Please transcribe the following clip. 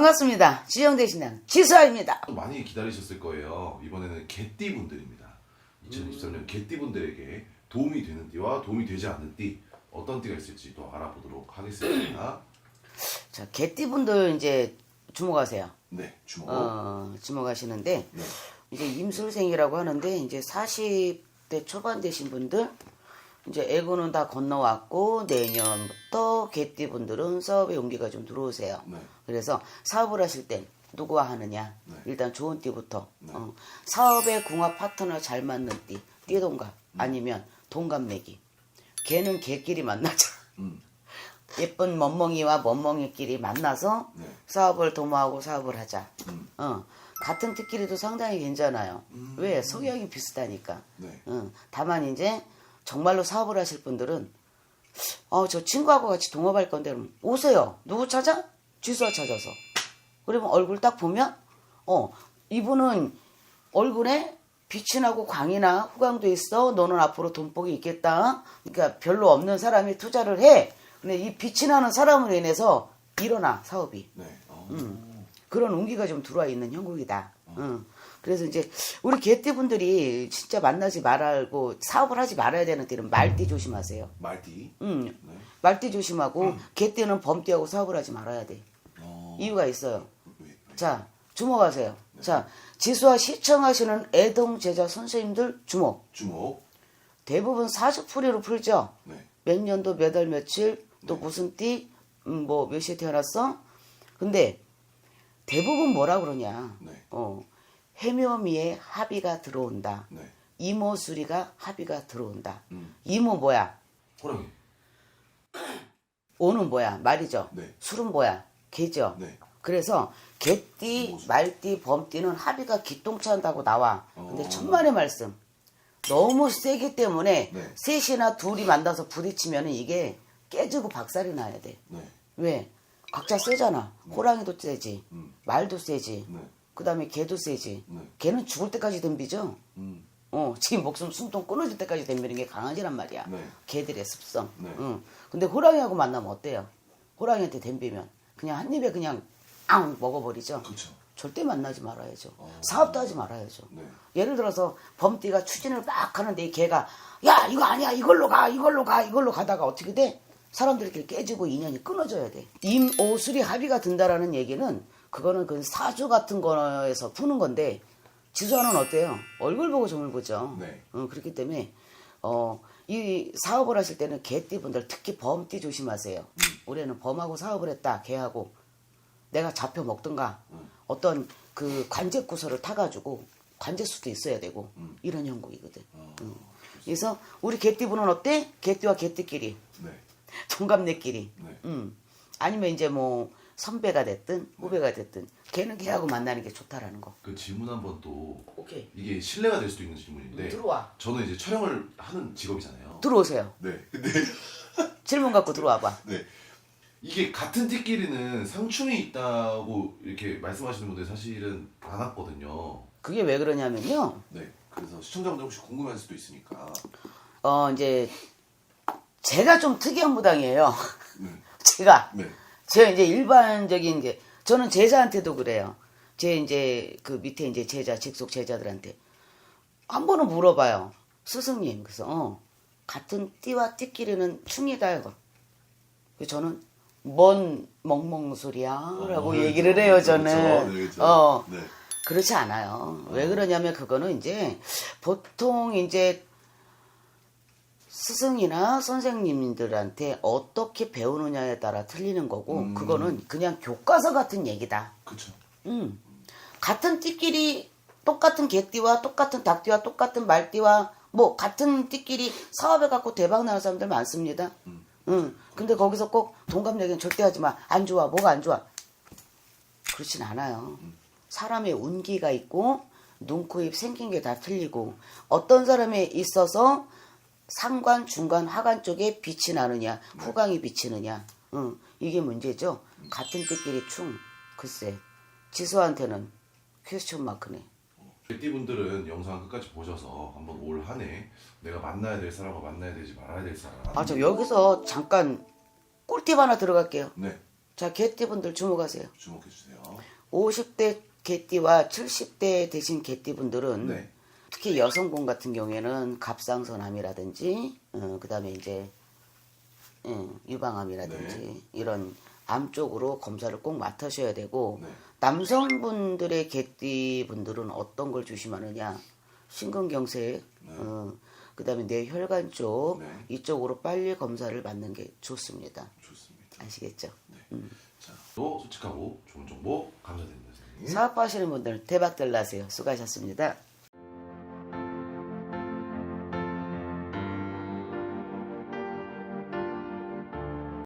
반갑습니다. 지정되신는 지수아입니다. 또 많이 기다리셨을 거예요. 이번에는 개띠 분들입니다. 2023년 개띠 분들에게 도움이 되는 띠와 도움이 되지 않는 띠 어떤 띠가 있을지 또 알아보도록 하겠습니다. 자, 개띠 분들 이제 주목하세요. 네, 주목. 어, 주목하시는데 네. 이제 임술생이라고 하는데 이제 40대 초반 되신 분들 이제 애고는 다 건너왔고 내년부터 개띠분들은 사업에 용기가 좀 들어오세요. 네. 그래서 사업을 하실 땐 누구와 하느냐 네. 일단 좋은 띠부터 네. 어, 사업의 궁합 파트너 잘 맞는 띠 띠동갑 음. 아니면 동갑 내기 걔는 걔끼리 만나자 음. 예쁜 멍멍이와 멍멍이끼리 만나서 네. 사업을 도모하고 사업을 하자 음. 어, 같은 띠끼리도 상당히 괜찮아요 왜 성향이 비슷하니까 네. 어, 다만 이제 정말로 사업을 하실 분들은 어, 저 친구하고 같이 동업할 건데 그럼 오세요. 누구 찾아? 지수아 찾아서. 그러면 얼굴 딱 보면 어, 이분은 얼굴에 빛이 나고 광이나 후광도 있어. 너는 앞으로 돈복이 있겠다. 그러니까 별로 없는 사람이 투자를 해. 근데 이 빛이 나는 사람으로 인해서 일어나 사업이. 네. 어. 음. 그런 운기가 좀 들어와 있는 형국이다. 응. 그래서 이제 우리 개띠분들이 진짜 만나지 말고 사업을 하지 말아야 되는 때는 말띠 조심하세요. 말띠. 응. 네. 말띠 조심하고 개띠는 범띠하고 사업을 하지 말아야 돼. 어. 이유가 있어요. 왜, 왜? 자, 주목하세요. 자, 지수와 시청하시는 애동 제자 선생님들 주목. 주목. 대부분 사주풀이로 풀죠. 네. 몇 년도 몇 월 며칠 또 무슨 띠, 음, 뭐 몇 시에 태어났어. 근데 대부분 뭐라 그러냐. 네. 어, 해묘미에 합의가 들어온다. 네. 이모수리가 합의가 들어온다. 음. 이모 뭐야? 호랑이. 오는 뭐야? 말이죠. 네. 술은 뭐야? 개죠. 네. 그래서 개띠. 말띠, 범띠는 합의가 기똥차한다고 나와. 근데 어. 천만의 말씀. 너무 세기 때문에 네. 셋이나 둘이 만나서 부딪히면 이게 깨지고 박살이 나야 돼. 네. 왜? 각자 세잖아. 호랑이도 세지. 음. 말도 세지. 네. 그 다음에 개도 세지. 네. 개는 죽을 때까지 덤비죠. 음. 어, 지금 목숨 숨통 끊어질 때까지 덤비는 게 강아지란 말이야. 네. 개들의 습성. 네. 응. 근데 호랑이하고 만나면 어때요? 호랑이한테 덤비면 그냥 한 입에 그냥 앙 먹어버리죠. 그렇죠. 절대 만나지 말아야죠. 어. 사업도 하지 말아야죠. 네. 예를 들어서 범띠가 추진을 막 하는데 이 개가 야 이거 아니야 이걸로 가 이걸로 가 이걸로 가다가 어떻게 돼? 사람들끼리 깨지고 인연이 끊어져야 돼. 임오술이 합의가 든다라는 얘기는 그거는 그 사주 같은 거에서 푸는 건데 지수와는 어때요? 얼굴 보고 점을 보죠. 네. 어, 그렇기 때문에 어, 이 사업을 하실 때는 개띠분들 특히 범띠 조심하세요. 올해는 범하고 사업을 했다 개하고 내가 잡혀 먹든가 어떤 그 관제 구설을 타가지고 관제 수도 있어야 되고 이런 형국이거든. 어. 응. 그래서 우리 개띠분은 어때? 개띠와 개띠끼리 네. 동갑내끼리. 네. 음. 아니면 이제 뭐 선배가 됐든 후배가 됐든 걔는 걔하고 만나는 게 좋다라는 거. 그 질문 한 번 또 오케이. 이게 신뢰가 될 수도 있는 질문인데 들어와. 저는 이제 촬영을 하는 직업이잖아요. 들어오세요. 네. 근데 질문 갖고 들어와 봐. 네. 이게 같은 띠끼리는 상충이 있다고 이렇게 말씀하시는 분들 사실은 많았거든요. 그게 왜 그러냐면요. 네. 그래서 시청자분들 혹시 궁금할 수도 있으니까. 어 이제 제가 좀 특이한 무당이에요. 네. 제가 네. 제가 이제 일반적인 게 저는 제자한테도 그래요. 제 이제 그 밑에 이제 제자 직속 제자들한테 한 번은 물어봐요. 스승님 그래서 어 같은 띠와 띠끼리는 충이다 이거. 그래서 저는 뭔 멍멍 소리야라고 어, 얘기를 그렇죠. 해요 저는. 그렇죠. 네, 그렇죠. 어 네. 그렇지 않아요. 왜 그러냐면 그거는 이제 보통 이제 스승이나 선생님들한테 어떻게 배우느냐에 따라 틀리는 거고 음. 그거는 그냥 교과서 같은 얘기다. 그렇죠. 음. 같은 띠끼리 똑같은 개띠와 똑같은 닭띠와 똑같은 말띠와 뭐 같은 띠끼리 사업해 갖고 대박 나는 사람들 많습니다. 음. 응. 근데 거기서 꼭 동갑 얘기는 절대 하지 마. 안 좋아. 뭐가 안 좋아? 그렇진 않아요. 사람의 운기가 있고 눈, 코, 입 생긴 게 다 틀리고 어떤 사람에 있어서 상관, 중간, 하관 쪽에 빛이 나느냐, 후광이 비치느냐. 응. 이게 문제죠. 같은 띠끼리 충. 글쎄. 지수한테는 퀘스천 마크네. 개띠분들은 영상 끝까지 보셔서 한번 올 한 해 내가 만나야 될 사람과 만나야 되지 말아야 될 사람. 아, 저 여기서 잠깐 꿀팁 하나 들어갈게요. 네. 자, 개띠분들 주목하세요. 주목해 주세요. 50대 개띠와 70대 되신 개띠분들은 네. 특히 여성분 같은 경우에는 갑상선암이라든지 어, 그 다음에 이제 음, 유방암이라든지 네. 이런 암 쪽으로 검사를 꼭 맡으셔야 되고 네. 남성분들의 개띠 분들은 어떤 걸 조심하느냐 심근경색 어, 그 다음에 뇌 혈관 쪽 네. 이쪽으로 빨리 검사를 받는 게 좋습니다. 좋습니다. 아시겠죠? 네. 자, 또 솔직하고 좋은 정보 감사드립니다, 선생님. 사업하시는 분들 대박들 나세요. 수고하셨습니다.